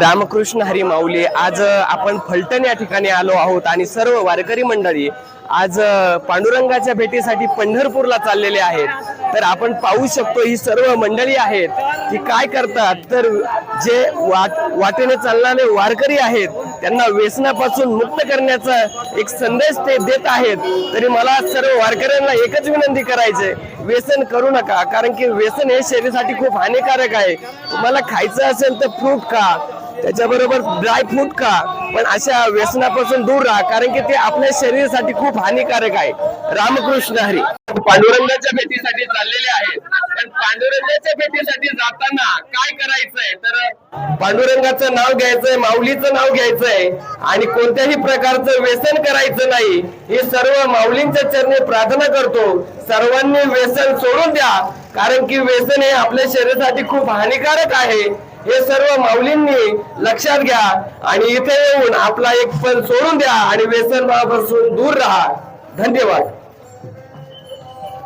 रामकृष्ण हरी माऊली आज आपण फलटण या ठिकाणी आलो आहोत आणि सर्व वारकरी मंडळी आज पांडुरंगाच्या भेटीसाठी पंढरपूरला चाललेले आहेत. तर आपण पाहू शकतो ही सर्व मंडळी आहेत की काय करतात. तर जे वाट वाटेने चालणारे वारकरी आहेत त्यांना व्यसनापासून मुक्त करण्याचा एक संदेश ते देत आहेत. तरी मला सर्व वारकऱ्यांना एकच विनंती करायचे व्यसन करू नका. कारण की व्यसन हे शरीरासाठी खूप हानिकारक आहे. तुम्हाला खायचं असेल तर फ्रूट खा. त्याच्याबरोबर ड्राय फ्रूट खा. पण अशा व्यसनापासून दूर राहा कारण की ते आपल्या शरीरासाठी खूप हानिकारक आहे. रामकृष्ण हरी. पांडुरंगाच्या भेटीसाठी चाललेले आहेत. पण पांडुरंगाच्या भेटीसाठी जाताना काय करायचंय? तर पांडुरंगाचं नाव घ्यायचंय माऊलीचं नाव घ्यायचंय आणि कोणत्याही प्रकारचं व्यसन करायचं नाही. हे सर्व माऊलींच्या चरणी प्रार्थना करतो. सर्वांनी व्यसन सोडून द्या कारण की व्यसन हे आपल्या शरीरासाठी खूप हानिकारक आहे. हे सर्व माऊलींनी लक्षात घ्या आणि इथे येऊन आपला एक पण सोडून द्या आणि व्यसन दूर राहा. धन्यवाद.